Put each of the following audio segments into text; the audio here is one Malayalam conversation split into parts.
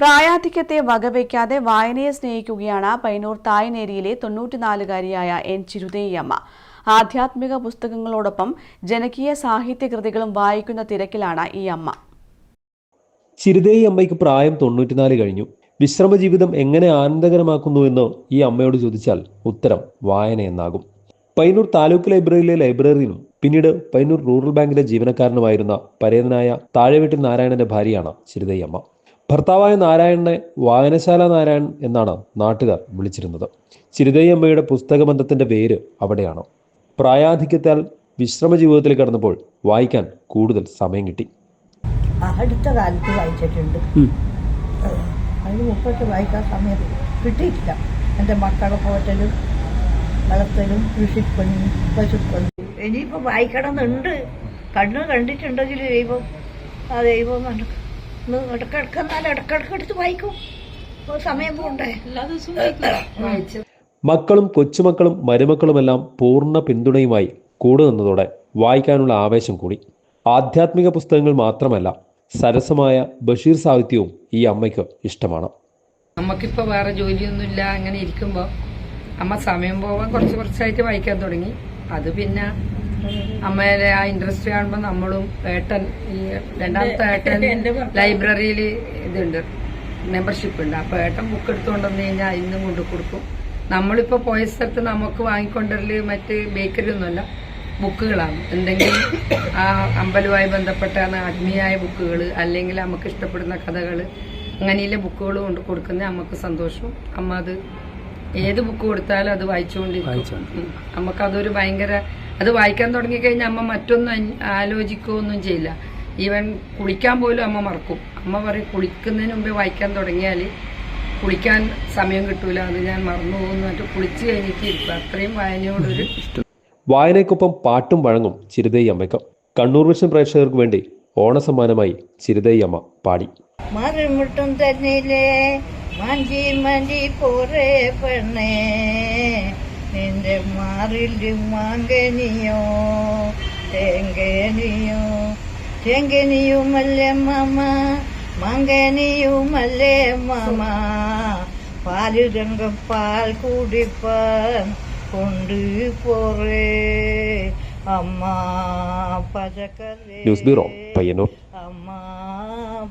പ്രായാധിക്യത്തെ വകവയ്ക്കാതെ വായനയെ സ്നേഹിക്കുകയാണ് പൈനൂർ തായ്നേരിയിലെ തൊണ്ണൂറ്റിനാലുകാരിയായ എൻ ചിരുതേയമ്മ. ആധ്യാത്മിക പുസ്തകങ്ങളോടൊപ്പം ജനകീയ സാഹിത്യകൃതികളും വായിക്കുന്ന തിരക്കിലാണ് ഈ അമ്മ. ചിരുതേയി അമ്മയ്ക്ക് പ്രായം തൊണ്ണൂറ്റിനാല് കഴിഞ്ഞു. വിശ്രമ ജീവിതം എങ്ങനെ ആനന്ദകരമാക്കുന്നു എന്ന് ഈ അമ്മയോട് ചോദിച്ചാൽ ഉത്തരം വായന എന്നാകും. പൈനൂർ താലൂക്ക് ലൈബ്രറിയിലെ ലൈബ്രറിയിലും പിന്നീട് പൈനൂർ റൂറൽ ബാങ്കിലെ ജീവനക്കാരനുമായിരുന്ന പരേതനായ താഴെവീട്ടിൽ നാരായണന്റെ ഭാര്യയാണ് ചിരുതയ്യമ്മ ഭർത്താവായ നാരായണനെ വായനശാല നാരായണൻ എന്നാണ് നാട്ടുകാർ വിളിച്ചിരുന്നത്. ചിരുതയമ്മയുടെ അമ്മയുടെ പുസ്തകബന്ധത്തിന്റെ പേര് അവിടെയാണ്. പ്രായാധിക്യത്താൽ വിശ്രമ ജീവിതത്തിൽ കടന്നപ്പോൾ വായിക്കാൻ കൂടുതൽ സമയം കിട്ടി. അടുത്ത കാലത്ത് വായിച്ചിട്ടുണ്ട്. അതിന് മുപ്പത്തെ വായിക്കാൻ സമയം കിട്ടിയിട്ടില്ല. എന്റെ മക്കളെ പോറ്റലും വളർത്തലും കൃഷിപ്പണിയും പശുപ്പണി. ഇനിയിപ്പോൾ വായിക്കണമെന്നുണ്ട്. കണ്ണ് കണ്ടിട്ടുണ്ടെങ്കിൽ ദൈവം ആ ദൈവം നടക്കും ഇടക്കിടക്ക് എന്നാൽ ഇടക്കിടക്ക് എടുത്ത് വായിക്കും. സമയം പോകണ്ടേ എല്ലാ ദിവസവും വായിച്ചു മക്കളും കൊച്ചുമക്കളും മരുമക്കളുമെല്ലാം പൂർണ പിന്തുണയുമായി കൂടെ നിന്നതോടെ വായിക്കാനുള്ള ആവേശം കൂടി. ആധ്യാത്മിക പുസ്തകങ്ങൾ മാത്രമല്ല സരസമായ ബഷീർ സാഹിത്യവും ഈ അമ്മയ്ക്ക് ഇഷ്ടമാണ്. നമുക്കിപ്പോൾ വേറെ ജോലിയൊന്നുമില്ല അങ്ങനെ ഇരിക്കുമ്പോൾ അമ്മ സമയം പോവാൻ കുറച്ച് കുറച്ചായിട്ട് വായിക്കാൻ തുടങ്ങി. അത് പിന്നെ അമ്മയുടെ ആ ഇൻട്രസ്റ്റ് കാണുമ്പോൾ നമ്മളും ഏട്ടൻ ഈ രണ്ടാമത്തെ ഏട്ടൻ ലൈബ്രറിയിൽ ഇതുണ്ട്. മെമ്പർഷിപ്പ് ഉണ്ട്. അപ്പൊ ഏട്ടൻ ബുക്ക് എടുത്തുകൊണ്ടുവന്നു കഴിഞ്ഞാൽ ഇന്നും കൊണ്ട് കൊടുക്കും. നമ്മളിപ്പോ പോയ സ്ഥലത്ത് നമുക്ക് വാങ്ങിക്കൊണ്ടൽ മറ്റ് ബേക്കറി ഒന്നുമല്ല ബുക്കുകളാണ്. എന്തെങ്കിലും ആ അമ്പലവുമായി ബന്ധപ്പെട്ട ആത്മീയായ ബുക്കുകൾ അല്ലെങ്കിൽ നമുക്ക് ഇഷ്ടപ്പെടുന്ന കഥകൾ അങ്ങനെയുള്ള ബുക്കുകൾ കൊണ്ട് കൊടുക്കുന്ന നമുക്ക് സന്തോഷം. അമ്മ അത് ഏത് ബുക്ക് കൊടുത്താലും അത് വായിച്ചുകൊണ്ടിരിക്കും. നമുക്ക് നമുക്കതൊരു ഭയങ്കര അത് വായിക്കാൻ തുടങ്ങിക്കഴിഞ്ഞാൽ അമ്മ മറ്റൊന്നും ആലോചിക്കുകയൊന്നും ഒന്നും ചെയ്യില്ല. ഈവൻ കുളിക്കാൻ പോലും അമ്മ മറക്കും. അമ്മ പറയും കുളിക്കുന്നതിന് മുമ്പേ വായിക്കാൻ തുടങ്ങിയാൽ കുളിക്കാൻ സമയം കിട്ടൂല. അത് ഞാൻ മറന്നു പോകുന്നു. മറ്റു കുളിച്ച് കഴിഞ്ഞിട്ട് ഇരിക്കും. അത്രയും വായനയോടൊരു വായനയ്ക്കൊപ്പം പാട്ടും വഴങ്ങും ചിരുതേയി അമ്മയ്ക്ക്. കണ്ണൂർ വിഷൻ പ്രേക്ഷകർക്ക് വേണ്ടി ഓണസമ്മാനമായി ചിരുതേയി അമ്മ പാടി. മറുമുട്ടും തന്നില്ലേ മഞ്ചി മഞ്ചി പോറേ പെണ്ണേ. നിന്റെ മാറിൽ മാങ്കനിയോ തേങ്കനിയോ തേങ്കനിയുമല്ലേ മാമ മാങ്കനിയുമല്ലേ മാമ. പാൽ രംഗം പാൽ കുടിപ്പാൻ കൊണ്ട് പോറേ അമ്മ പച്ചക്കറി ന്യൂസ് ബ്യൂറോ പയ്യന്നൂർ. അമ്മ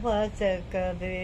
പച്ചക്കറി.